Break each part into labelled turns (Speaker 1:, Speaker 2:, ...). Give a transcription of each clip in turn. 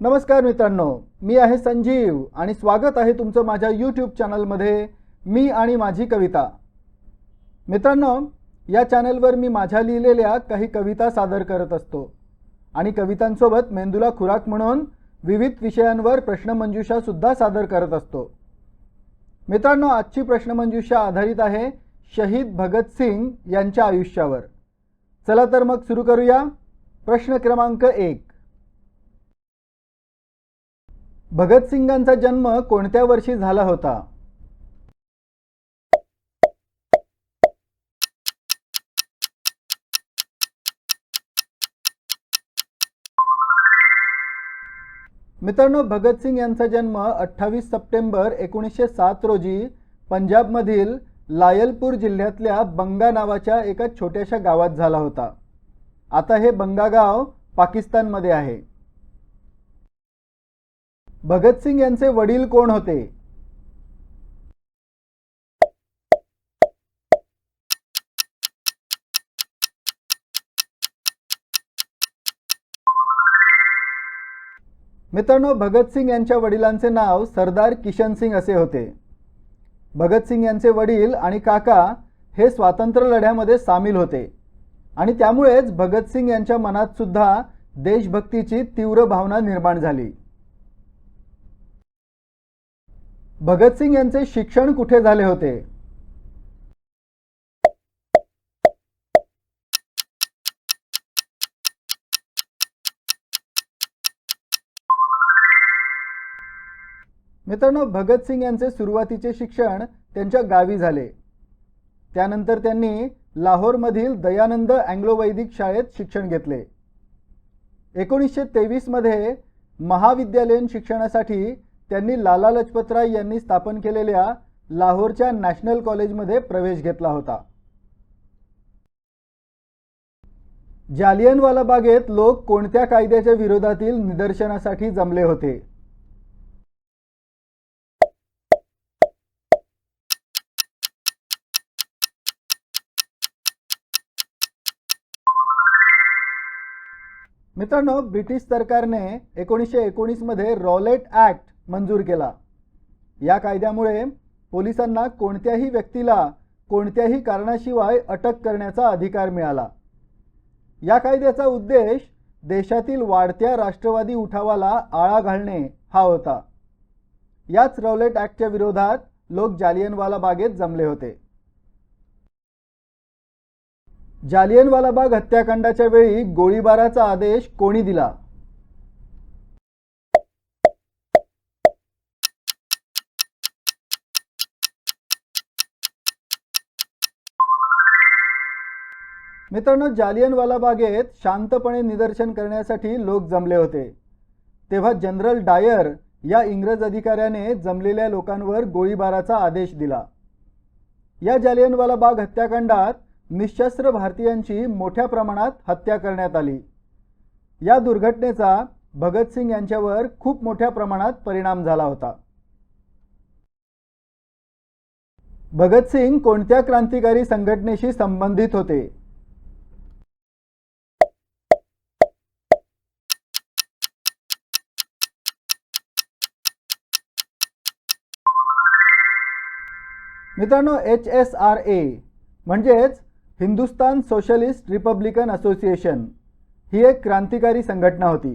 Speaker 1: नमस्कार मित्रांनो मी आहे संजीव आणि स्वागत आहे तुमचं माझ्या यूट्यूब चॅनलमध्ये मी आणि माझी कविता. मित्रांनो या चॅनलवर मी माझ्या लिहिलेल्या काही कविता सादर करत असतो आणि कवितांसोबत मेंदूला खुराक म्हणून विविध विषयांवर प्रश्नमंजुषासुद्धा सादर करत असतो. मित्रांनो आजची प्रश्नमंजुषा आधारित आहे शहीद भगतसिंग यांच्या आयुष्यावर. चला तर मग सुरू करूया. प्रश्न क्रमांक एक. भगतसिंगांचा जन्म कोणत्या वर्षी झाला होता? मित्रांनो भगतसिंग यांचा जन्म अठ्ठावीस सप्टेंबर एकोणीसशे सात रोजी पंजाबमधील लायलपूर जिल्ह्यातल्या बंगा नावाच्या एका छोट्याशा गावात झाला होता. आता हे बंगा गाव पाकिस्तानमध्ये आहे. भगतसिंग यांचे वडील कोण होते? मित्रांनो भगतसिंग यांच्या वडिलांचे नाव सरदार किशन सिंग असे होते. भगतसिंग यांचे वडील आणि काका हे स्वातंत्र्य लढ्यामध्ये सामील होते. आणि त्यामुळेच भगतसिंग यांच्या मनात सुद्धा देशभक्तीची तीव्र भावना निर्माण झाली. भगतसिंग यांचे शिक्षण कुठे झाले होते? मित्रांनो भगतसिंग यांचे सुरुवातीचे शिक्षण त्यांच्या गावी झाले. त्यानंतर त्यांनी लाहोरमधील दयानंद अँग्लो वैदिक शाळेत शिक्षण घेतले. एकोणीसशे तेवीसमध्ये महाविद्यालयीन शिक्षणासाठी त्यांनी लाला लजपतराय यांनी स्थापन केलेल्या लाहोरच्या नॅशनल कॉलेजमध्ये प्रवेश घेतला होता. जालियनवाला बागेत लोक कोणत्या कायद्याच्या विरोधातील निदर्शनासाठी जमले होते? मित्रांनो ब्रिटिश सरकारने एकोणीसशे एकोणीसमध्ये रॉलेट ॲक्ट मंजूर केला. या कायद्यामुळे पोलिसांना कोणत्याही व्यक्तीला कोणत्याही कारणाशिवाय अटक करण्याचा अधिकार मिळाला. या कायद्याचा उद्देश देशातील वाढत्या राष्ट्रवादी उठावाला आळा घालणे हा होता. याच रौलेट ॲक्टच्या विरोधात लोक जालियनवाला बागेत जमले होते. जालियनवाला बाग हत्याकांडाच्या वेळी गोळीबाराचा आदेश कोणी दिला? मित्रांनो जालियनवाला बागेत शांतपणे निदर्शन करण्यासाठी लोक जमले होते. तेव्हा जनरल डायर या इंग्रज अधिकाऱ्याने जमलेल्या लोकांवर गोळीबाराचा आदेश दिला. या जालियनवाला बाग हत्याकांडात निशस्त्र भारतीयांची मोठ्या प्रमाणात हत्या करण्यात आली. या दुर्घटनेचा भगतसिंग यांच्यावर खूप मोठ्या प्रमाणात परिणाम झाला होता. भगतसिंग कोणत्या क्रांतिकारी संघटनेशी संबंधित होते? मित्रांनो एच एस आर ए म्हणजेच हिंदुस्तान सोशलिस्ट रिपब्लिकन असोसिएशन ही एक क्रांतिकारी संघटना होती.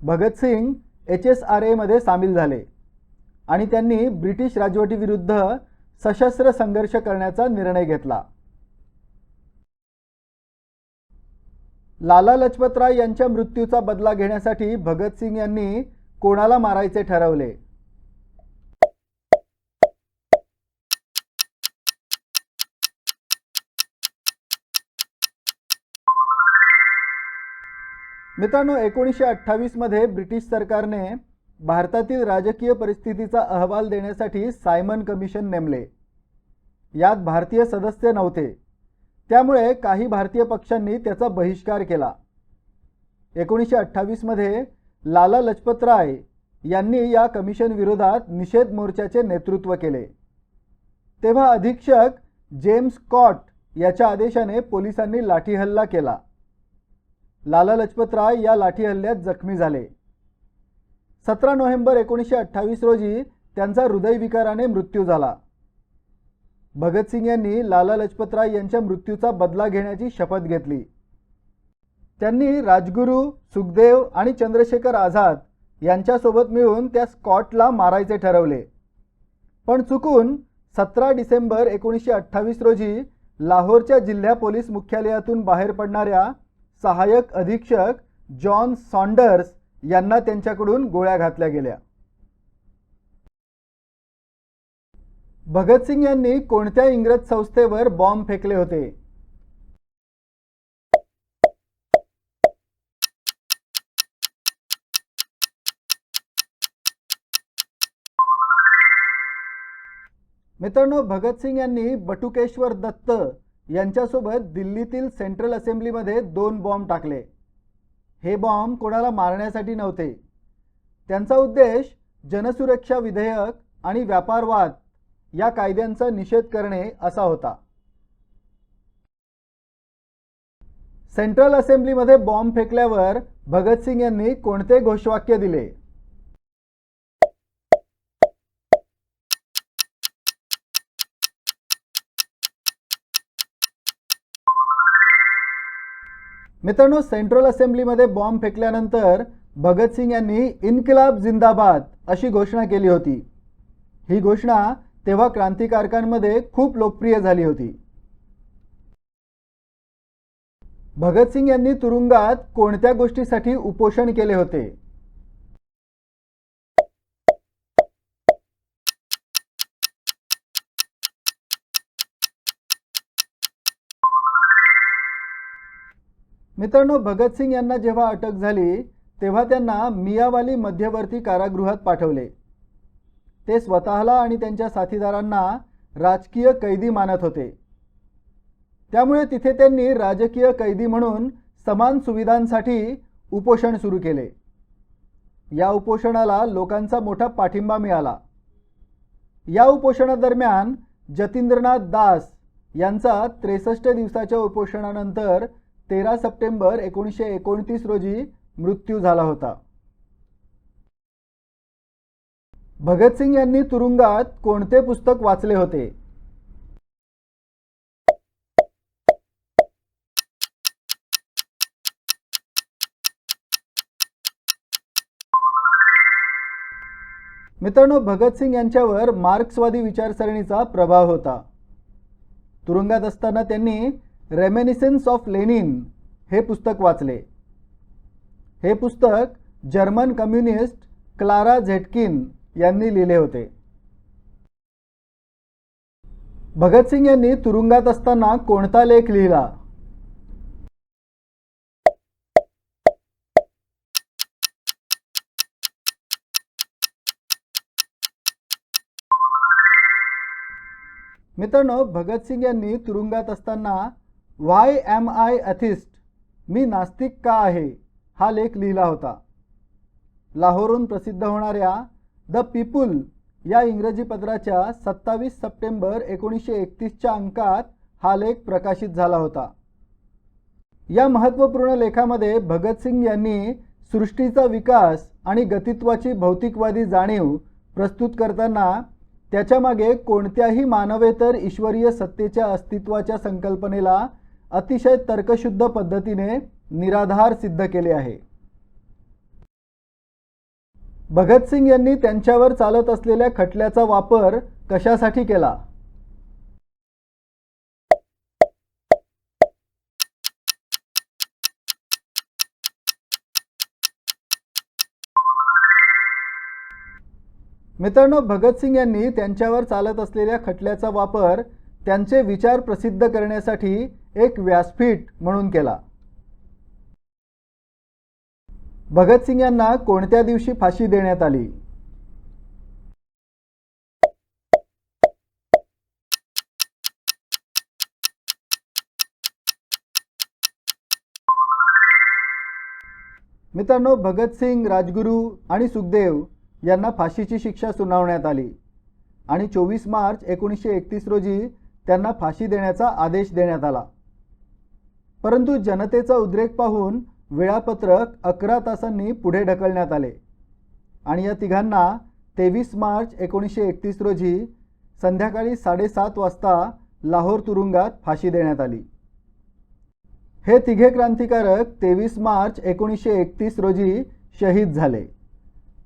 Speaker 1: भगतसिंग एच एस आर एमध्ये सामील झाले आणि त्यांनी ब्रिटिश राजवटीविरुद्ध सशस्त्र संघर्ष करण्याचा निर्णय घेतला. लाला लजपतराय यांच्या मृत्यूचा बदला घेण्यासाठी भगतसिंग यांनी कोणाला मारायचे ठरवले? मित्रांनो एकोणीसशे अठ्ठावीसमध्ये ब्रिटिश सरकारने भारतातील राजकीय परिस्थितीचा अहवाल देण्यासाठी सायमन कमिशन नेमले. यात भारतीय सदस्य नव्हते. त्यामुळे काही भारतीय पक्षांनी त्याचा बहिष्कार केला. एकोणीसशे अठ्ठावीसमध्ये लाला लजपतराय यांनी या कमिशन विरोधात निषेध मोर्चाचे नेतृत्व केले. तेव्हा अधीक्षक जेम्स कॉट याच्या आदेशाने पोलिसांनी लाठीहल्ला केला. लाला लजपतराय या लाठी हल्ल्यात जखमी झाले. सतरा नोव्हेंबर एकोणीसशे अठ्ठावीस रोजी त्यांचा हृदयविकाराने मृत्यू झाला. भगतसिंग यांनी लाला लजपतराय यांच्या मृत्यूचा बदला घेण्याची शपथ घेतली. त्यांनी राजगुरू सुखदेव आणि चंद्रशेखर आझाद यांच्यासोबत मिळून त्या स्कॉटला मारायचे ठरवले. पण चुकून सतरा डिसेंबर एकोणीसशे अठ्ठावीस रोजी लाहोरच्या जिल्हा पोलीस मुख्यालयातून बाहेर पडणाऱ्या सहाय्यक अधीक्षक जॉन सॉन्डर्स यांना त्यांच्याकडून गोळ्या घातल्या गेल्या. भगतसिंग यांनी कोणत्या इंग्रज संस्थेवर बॉम्ब फेकले होते? मित्रांनो भगतसिंग यांनी बटुकेश्वर दत्त यांच्यासोबत दिल्लीतील सेंट्रल असेंब्लीमध्ये दोन बॉम्ब टाकले. हे बॉम्ब कोणाला मारण्यासाठी नव्हते. त्यांचा उद्देश जनसुरक्षा विधेयक आणि व्यापारवाद या कायद्यांचा निषेध करणे असा होता. सेंट्रल असेंब्लीमध्ये बॉम्ब फेकल्यावर भगतसिंग यांनी कोणते घोषवाक्य दिले? मित्रांनो सेंट्रल असेंब्लीमध्ये बॉम्ब फेकल्यानंतर भगतसिंग यांनी इन्कलाब जिंदाबाद अशी घोषणा केली होती. ही घोषणा तेव्हा क्रांतिकारकांमध्ये खूप लोकप्रिय झाली होती. भगतसिंग यांनी तुरुंगात कोणत्या गोष्टीसाठी उपोषण केले होते? मित्रांनो भगतसिंग यांना जेव्हा अटक झाली तेव्हा त्यांना मियावाली मध्यवर्ती कारागृहात पाठवले. ते स्वतःला आणि त्यांच्या साथीदारांना राजकीय कैदी मानत होते. त्यामुळे तिथे त्यांनी राजकीय कैदी म्हणून समान सुविधांसाठी उपोषण सुरू केले. या उपोषणाला लोकांचा मोठा पाठिंबा मिळाला. या उपोषणादरम्यान जतींद्रनाथ दास यांचा त्रेसष्ट दिवसाच्या उपोषणानंतर तेरा सप्टेंबर एकोणीसशे एकोणतीस रोजी मृत्यू झाला होता. भगतसिंग यांनी तुरुंगात कोणते पुस्तक वाचले होते? मित्रांनो भगतसिंग यांच्यावर मार्क्सवादी विचारसरणीचा प्रभाव होता. तुरुंगात असताना त्यांनी रेमेनिसेन्स ऑफ लेनिन हे पुस्तक वाचले. हे पुस्तक जर्मन कम्युनिस्ट क्लारा झेटकिन यांनी लिहिले होते. भगतसिंग यांनी तुरुंगात असताना कोणता लेख लिहिला? मित्रांनो भगतसिंग यांनी तुरुंगात असताना व्हाय एम आय अथिस्ट मी नास्तिक का आहे? हा लेख लिहिला होता. लाहोरहून प्रसिद्ध होणाऱ्या द पीपुल या इंग्रजी पत्राच्या सत्तावीस सप्टेंबर एकोणीसशे एकतीसच्या अंकात हा लेख प्रकाशित झाला होता. या महत्त्वपूर्ण लेखामध्ये भगतसिंग यांनी सृष्टीचा विकास आणि गतित्वाची भौतिकवादी जाणीव प्रस्तुत करताना त्याच्यामागे कोणत्याही मानवेतर ईश्वरीय सत्तेच्या अस्तित्वाच्या संकल्पनेला अतिशय तर्कशुद्ध पद्धतीने निराधार सिद्ध केले आहे. भगतसिंग यांनी त्यांच्यावर चालत असलेल्या खटल्याचा वापर कशासाठी केला? मित्रांनो भगतसिंग यांनी त्यांच्यावर चालत असलेल्या खटल्याचा वापर त्यांचे विचार प्रसिद्ध करण्यासाठी एक व्यासपीठ म्हणून केला. भगतसिंग यांना कोणत्या दिवशी फाशी देण्यात आली? मित्रांनो भगतसिंग राजगुरू आणि सुखदेव यांना फाशीची शिक्षा सुनावण्यात आली आणि चोवीस मार्च एकोणीसशे एकतीस रोजी त्यांना फाशी देण्याचा आदेश देण्यात आला. परंतु जनतेचा उद्रेक पाहून वेळापत्रक अकरा तासांनी पुढे ढकलण्यात आले. आणि या तिघांना तेवीस मार्च एकोणीसशे एकतीस रोजी संध्याकाळी साडेसात वाजता लाहोर तुरुंगात फाशी देण्यात आली. हे तिघे क्रांतिकारक तेवीस मार्च एकोणीसशे एकतीस रोजी शहीद झाले.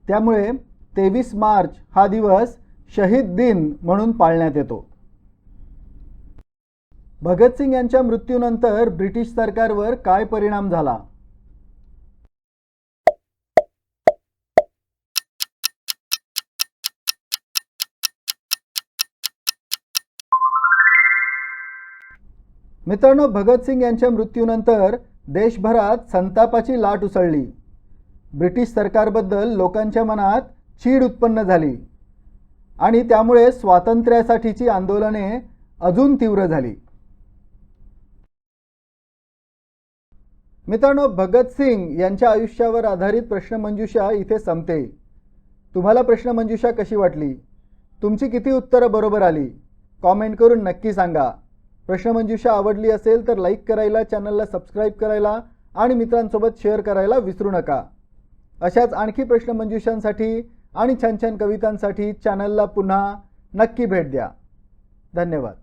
Speaker 1: त्यामुळे तेवीस मार्च हा दिवस शहीद दिन म्हणून पाळण्यात येतो. भगतसिंग यांच्या मृत्यूनंतर ब्रिटिश सरकारवर काय परिणाम झाला? मित्रांनो भगतसिंग यांच्या मृत्यूनंतर देशभरात संतापाची लाट उसळली. ब्रिटिश सरकारबद्दल लोकांच्या मनात चीड उत्पन्न झाली आणि त्यामुळे स्वातंत्र्यासाठीची आंदोलने अजून तीव्र झाली. मित्रांनो भगतसिंग यांच्या आयुष्यावर आधारित प्रश्नमंजुषा इथे संपते. तुम्हाला प्रश्नमंजुषा कशी वाटली? तुमची किती उत्तरं बरोबर आली? कॉमेंट करून नक्की सांगा. प्रश्नमंजुषा आवडली असेल तर लाईक करायला चॅनलला सबस्क्राईब करायला आणि मित्रांसोबत शेअर करायला विसरू नका. अशाच आणखी प्रश्नमंजुषांसाठी आणि छान छान कवितांसाठी चॅनलला पुन्हा नक्की भेट द्या. धन्यवाद.